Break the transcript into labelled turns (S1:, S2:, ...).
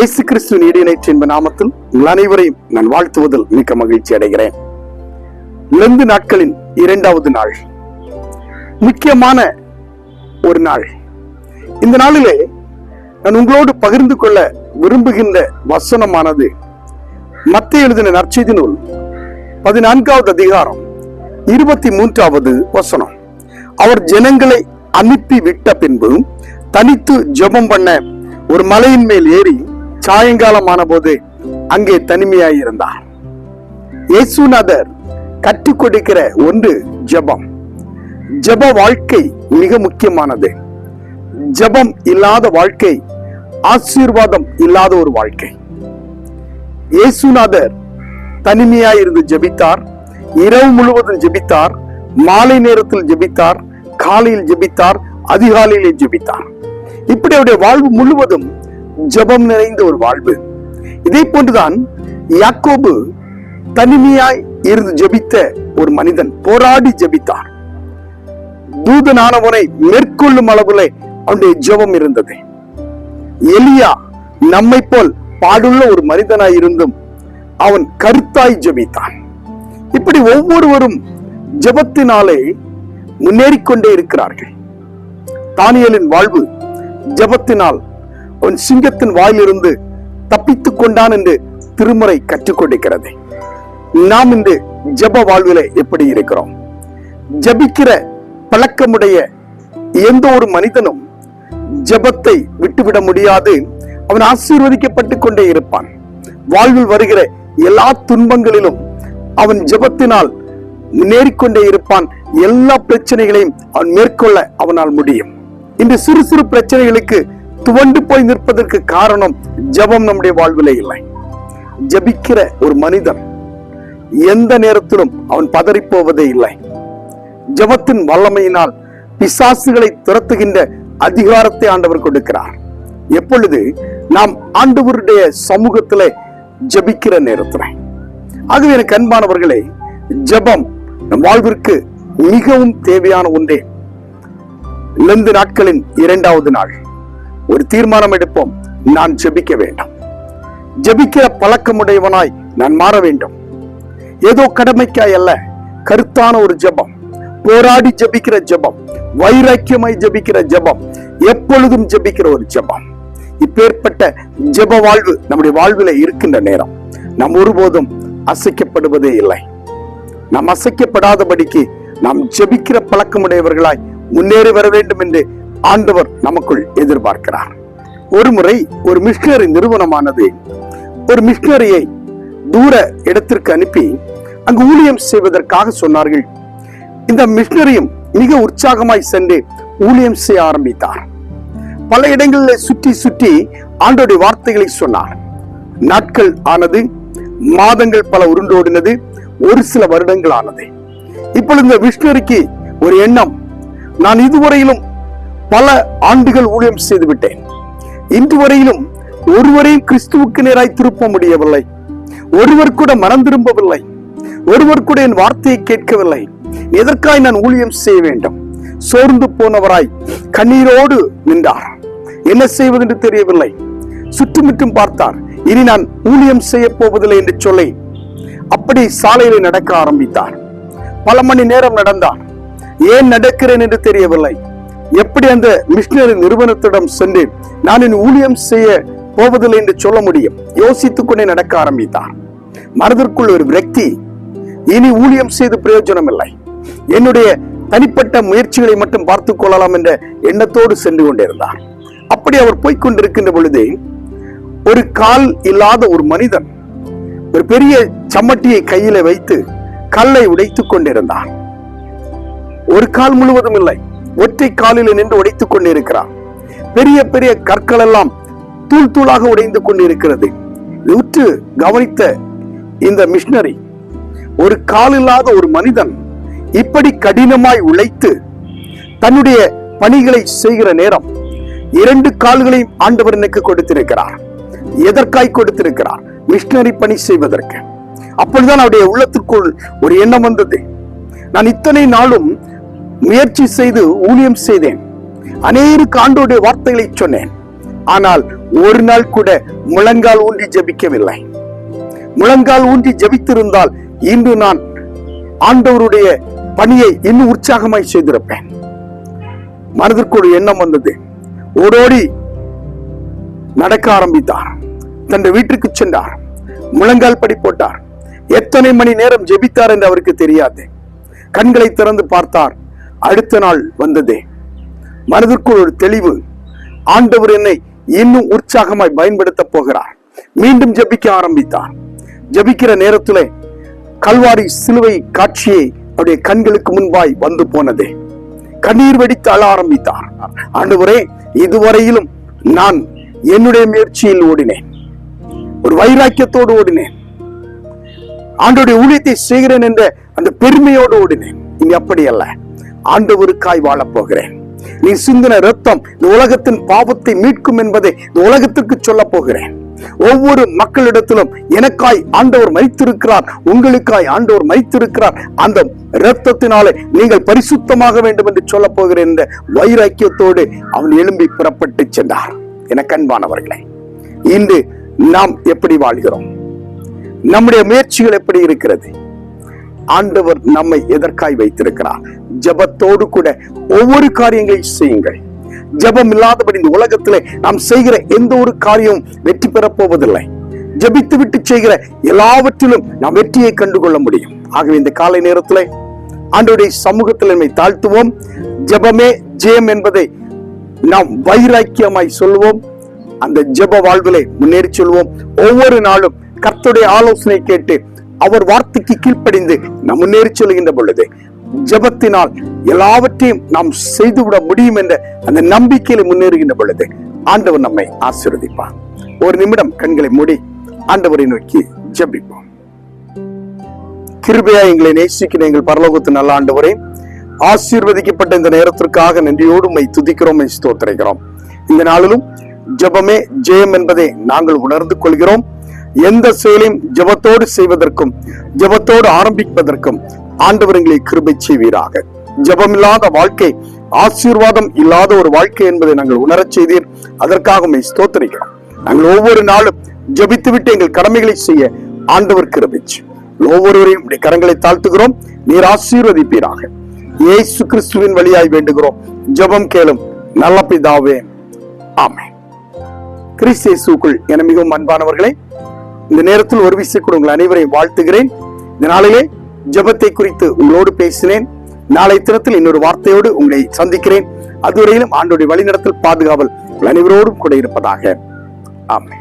S1: இயேசு கிறிஸ்து நீடினைற்று என்ப நாமத்தில் உங்கள் அனைவரையும் நான் வாழ்த்துவதில் மிக்க மகிழ்ச்சி அடைகிறேன். லந்து நாட்களின் இரண்டாவது நாள். முக்கியமான ஒரு நாள். இந்த நாளிலே நான் உங்களோடு பகிர்ந்து கொள்ள விரும்புகின்ற வசனமானது மத்திய எழுதின நற்செய்தி நூல் பதினான்காவது அதிகாரம் இருபத்தி மூன்றாவது வசனம். அவர் ஜனங்களை அனுப்பி விட்ட பின்பு தனித்து ஜெபம் பண்ண ஒரு மலையின் மேல் ஏறி சாயங்காலம் போது அங்கே தனிமையாயிருந்தார். இயேசுநாதர் கற்றுக் கொடுக்கிற ஒன்று ஜெபம். ஜெப வாழ்க்கை மிக முக்கியமானது. ஜெபம் இல்லாத வாழ்க்கை ஆசீர்வாதம் இல்லாத ஒரு வாழ்க்கை. இயேசுநாதர் தனிமையாயிருந்து ஜெபித்தார் இரவு முழுவதும் ஜெபித்தார் மாலை நேரத்தில் ஜெபித்தார் காலையில் ஜெபித்தார் அதிகாலையிலே ஜெபித்தார். இப்படி அவருடைய வாழ்வு முழுவதும் ஜெபம் நிறைந்த ஒரு வாழ்வு. இதே போன்றுதான் யாக்கோபு தனிமையாய் இருந்து ஜெபித்த ஒரு மனிதன் போராடி ஜபித்தார். தூதனானவனை மேற்கொள்ளும் அளவுல அவனுடைய ஜெபம் இருந்தது. எலியா நம்மை போல் பாடுள்ள ஒரு மனிதனாய் இருந்தும் அவன் கருத்தாய் ஜெபித்தான். இப்படி ஒவ்வொருவரும் ஜெபத்தினாலே முன்னேறிக் கொண்டே இருக்கிறார்கள். தானியலின் வாழ்வு ஜெபத்தினால் அவன் சிங்கத்தின் வாயிலிருந்து தப்பித்துக் கொண்டான் என்று திருமுறை கற்றுக் கொடுக்கிறது நாம் இன்று ஜெப வாழ்வில எப்படி இருக்கிறோம்? ஜெபிக்கிற பழக்கமுடைய எந்த ஒரு மனிதனும் ஜெபத்தை விட்டுவிட முடியாது. அவன் ஆசீர்வதிக்கப்பட்டு கொண்டே இருப்பான். வாழ்வில் வருகிற எல்லா துன்பங்களிலும் அவன் ஜெபத்தினால் முன்னேறிக்கொண்டே இருப்பான். எல்லா பிரச்சனைகளையும் அவன் மேற்கொள்ள அவனால் முடியும். இந்த சிறு சிறு பிரச்சனைகளுக்கு துவண்டு போய் நிற்பதற்கு காரணம் ஜெபம் நம்முடைய வாழ்விலே இல்லை. ஜபிக்கிற ஒரு மனிதன் எந்த நேரத்திலும் அவன் பதறிப் போவதே இல்லை. ஜெபத்தின் வல்லமையினால் பிசாசுகளை துரத்துகின்ற அதிகாரத்தை ஆண்டவர் கொடுக்கிறார். எப்பொழுது நாம் ஆண்டவருடைய சமூகத்திலே ஜெபிக்கிற நேரத்தில். ஆகவே எனக்கு அன்பானவர்களே ஜெபம் நம் வாழ்விற்கு மிகவும் தேவையான ஒன்றே. லந்து நாட்களின் இரண்டாவது நாள். ஒரு தீர்மானம் எடுப்போம். நான் ஜெபிக்க வேண்டும். ஜெபிக்கிற பழக்கமுடையவனாய் நான் மாற வேண்டும். ஏதோ கடமைக்காய் அல்ல கருத்தான ஒரு ஜெபம். போராடி ஜெபிக்கிற ஜெபம் வைராக்கியமாய் ஜெபிக்கிற ஜெபம் எப்பொழுதும் ஜெபிக்கிற ஒரு ஜெபம். இப்பேற்பட்ட ஜெப வாழ்வு நம்முடைய வாழ்வில இருக்கின்ற நேரம். நாம் ஒருபோதும் அசைக்கப்படுவதே இல்லை. நாம் அசைக்கப்படாதபடிக்கு நாம் ஜெபிக்கிற பழக்கமுடையவர்களாய் முன்னேறி வர வேண்டும் என்று ஆண்டவர் நமக்குள் எதிர்பார்க்கிறார். ஒரு முறை ஒரு மிஷினரி நிறுவனமானது ஒரு மிஷினரியை தூர இடத்திற்கு அனுப்பி அங்கு ஊழியம் செய்வதற்காக சொன்னார்கள். இந்த மிஷினரியும் மிக உற்சாகமாய் சென்று ஊழியம் செய்ய ஆரம்பித்தார். பல இடங்களில் சுற்றி சுற்றி ஆண்டோடைய வார்த்தைகளை சொன்னார். நாட்கள் ஆனது மாதங்கள் பல உருண்டோடினது ஒரு சில வருடங்கள் ஆனது. இப்பொழுது இந்த மிஷினரிக்கு ஒரு எண்ணம் நான் இதுவரையிலும் பல ஆண்டுகள் ஊழியம் செய்து விட்டேன் இன்று வரையிலும் ஒருவரையும் கிறிஸ்துவுக்கு நேராய் திருப்ப முடியவில்லை. ஒருவர் கூட மனம் திரும்பவில்லை. ஒருவர் கூட என் வார்த்தையை கேட்கவில்லை. எதற்காய் நான் ஊழியம் செய்ய வேண்டும்? சோர்ந்து போனவராய் கண்ணீரோடு நின்றார். என்ன செய்வதென்று தெரியவில்லை. சுற்றுமுற்றும் பார்த்தார். இனி நான் ஊழியம் செய்ய போவதில்லை என்று சொல்லி அப்படி சாலையில் நடக்க ஆரம்பித்தார். பல மணி நேரம் நடந்தார் ஏன் நடக்கிறேன் என்று தெரியவில்லை. எப்படி அந்த மிஷினரி நிறுவனத்திடம் சென்று நான் என் ஊழியம் செய்ய போவதில்லை என்று சொல்ல முடியும். யோசித்துக் கொண்டே நடக்க ஆரம்பித்தார் மனதிற்குள் ஒரு விரக்தி. இனி ஊழியம் செய்து பிரயோஜனம் இல்லை என்னுடைய தனிப்பட்ட முயற்சிகளை மட்டும் பார்த்துக் கொள்ளலாம் என்ற எண்ணத்தோடு சென்று கொண்டிருந்தார் அப்படி அவர் போய்கொண்டிருக்கின்ற பொழுது ஒரு கால் இல்லாத ஒரு மனிதன் ஒரு பெரிய சம்மட்டியை கையில வைத்து கல்லை உடைத்துக் கொண்டிருந்தான். ஒரு கால் முழுவதும் இல்லை. ஒற்றை காலில் நின்று உடைத்துக் கொண்டிருக்கிறார். பெரிய பெரிய கற்கள் எல்லாம் தூள் தூளாக உடைந்து கொண்டிருக்கிறது. உற்று கவனித்த இந்த மிஷினரி ஒரு கால் இல்லாத ஒரு மனிதன் இப்படி கடினமாய் உழைத்து தன்னுடைய பணிகளை செய்கிற நேரம் இரண்டு கால்களையும் ஆண்டவர் எனக்கு கொடுத்திருக்கிறார். எதற்காய் கொடுத்திருக்கிறார்? மிஷினரி பணி செய்வதற்கு. அப்பொழுதுதான் அவருடைய உள்ளத்திற்குள் ஒரு எண்ணம் வந்தது. நான் இத்தனை நாளும் முயற்சி செய்து ஊழியம் செய்தேன். அநேருக்கு ஆண்டோடைய வார்த்தைகளை சொன்னேன். ஆனால் ஒரு நாள் கூட முழங்கால் ஊன்றி ஜெபிக்கவில்லை. முழங்கால் ஊன்றி ஜெபித்திருந்தால் இன்று நான் ஆண்டவருடைய பணியை இன்னும் உற்சாகமாய் செய்திருப்பேன். மனதிற்கு ஒரு எண்ணம் வந்தது. ஓடோடி நடக்க ஆரம்பித்தார். தன் வீட்டுக்கு சென்றார். முழங்கால் படி போட்டார். எத்தனை மணி நேரம் ஜெபித்தார் என்று அவருக்கு தெரியாது. கண்களை திறந்து பார்த்தார். அடுத்த நாள் வந்ததே. மனதிற்குள் ஒரு தெளிவு. ஆண்டவர் என்னை இன்னும் உற்சாகமாய் பயன்படுத்த போகிறார். மீண்டும் ஜபிக்க ஆரம்பித்தார். ஜெபிக்கிற நேரத்தில் கல்வாரி சிலுவை காட்சியை அவருடைய கண்களுக்கு முன்பாய் வந்து போனதே. கண்ணீர் வெடித்து அழ ஆரம்பித்தார். ஆண்டவரே இதுவரையிலும் நான் என்னுடைய முயற்சியில் ஓடினேன். ஒரு வைராக்கியத்தோடு ஓடினேன். ஆண்டோடைய ஊழியத்தை செய்கிறேன் என்ற அந்த பெருமையோடு ஓடினேன். இனி அப்படி அல்ல. ஆண்டவருக்காய் வாழப் போகிறேன் நீ சிந்தின ரத்தம் இந்த உலகத்தின் பாவத்தை மீட்கும் என்பதை இந்த உலகத்திற்கு சொல்ல போகிறேன். ஒவ்வொரு மக்களிடத்திலும் எனக்காய் ஆண்டவர் மறித்திருக்கிறார் உங்களுக்காய் ஆண்டவர் மறித்திருக்கிறார். அந்த இரத்தத்தினாலே நீங்கள் பரிசுத்தமாக வேண்டும் என்று சொல்ல போகிறேன் என்ற வைராக்கியத்தோடு அவன் எழும்பி புறப்பட்டு சென்றார். என கண்பானவர்களே இன்று நாம் எப்படி வாழ்கிறோம்? நம்முடைய முயற்சிகள் எப்படி இருக்கிறது? ஆண்டவர் நம்மை எதற்காய் வைத்திருக்கிறார்? ஜெபத்தோடு கூட ஒவ்வொரு காரியங்களை செய்யுங்கள். ஜெபம் இல்லாதபடி இந்த உலகத்திலே நாம் செய்கிற எந்த ஒரு காரியமும் வெற்றி பெறப் போவதில்லை. ஜபித்து விட்டு செய்கிற எல்லாவற்றிலும் நாம் வெற்றியை கண்டுகொள்ள முடியும். ஆகவே இந்த காலை நேரத்திலே ஆண்டோடைய சமூகத்தில் நம்மை தாழ்த்துவோம். ஜெபமே ஜெயம் என்பதை நாம் வைராக்கியமாய் சொல்லுவோம் அந்த ஜெப வாழ்விலே முன்னேறி சொல்வோம். ஒவ்வொரு நாளும் கர்த்தருடைய ஆலோசனை கேட்டு அவர் வார்த்தைக்கு கீழ்ப்படிந்து நாம் முன்னேறி செல்கின்ற பொழுது ஜெபத்தினால் எல்லாவற்றையும் நாம் செய்துவிட முடியும் என்ற அந்த நம்பிக்கையில முன்னேறுகின்ற பொழுது ஆண்டவர் நம்மை ஆசீர்வதிப்பார். ஒரு நிமிடம் கண்களை மூடி ஆண்டவரை நோக்கி ஜபிப்போம். கிருபையா எங்களை நேசிக்கிற எங்கள் பரலோகத்து நல்ல ஆண்டவரே ஆசீர்வதிக்கப்பட்ட இந்த நேரத்திற்காக நன்றியோடு மை துதிக்கிறோம் ஸ்தோத்திரைக்கிறோம். இந்த நாளிலும் ஜெபமே ஜெயம் என்பதை நாங்கள் உணர்ந்து கொள்கிறோம். எந்த செயலையும் ஜெபத்தோடு செய்வதற்கும் ஜெபத்தோடு ஆரம்பிப்பதற்கும் ஆண்டவர் எங்களை கிருபை செய்வீராக. ஜெபமில்லாத வாழ்க்கை ஆசீர்வாதம் இல்லாத ஒரு வாழ்க்கை என்பதை நாங்கள் உணரச் செய்தீர். அதற்காக உண்மை ஸ்தோத்தரிக்கிறோம். நாங்கள் ஒவ்வொரு நாளும் ஜெபித்துவிட்டு எங்கள் கடமைகளை செய்ய ஆண்டவர் கிருபிச்சு ஒவ்வொருவரையும் உடைய கரங்களை தாழ்த்துகிறோம். நீர் ஆசீர்வதிப்பீராக. இயேசு கிறிஸ்துவின் வழியாய் வேண்டுகிறோம். ஜெபம் கேளும் நல்ல பிதாவே. ஆமே கிறிஸ்து இயேசுக்குள் என மிகவும் அன்பானவர்களே இந்த நேரத்தில் ஒரு விசை கூட உங்கள் அனைவரையும் வாழ்த்துகிறேன். இந்த நாளிலே ஜெபத்தை குறித்து உங்களோடு பேசினேன். நாளை தினத்தில் இன்னொரு வார்த்தையோடு உங்களை சந்திக்கிறேன். அதுவரையிலும் ஆண்டோடைய வழிநடத்தல் பாதுகாவல் உங்கள் அனைவரோடும் கூட இருப்பதாக. ஆமென்.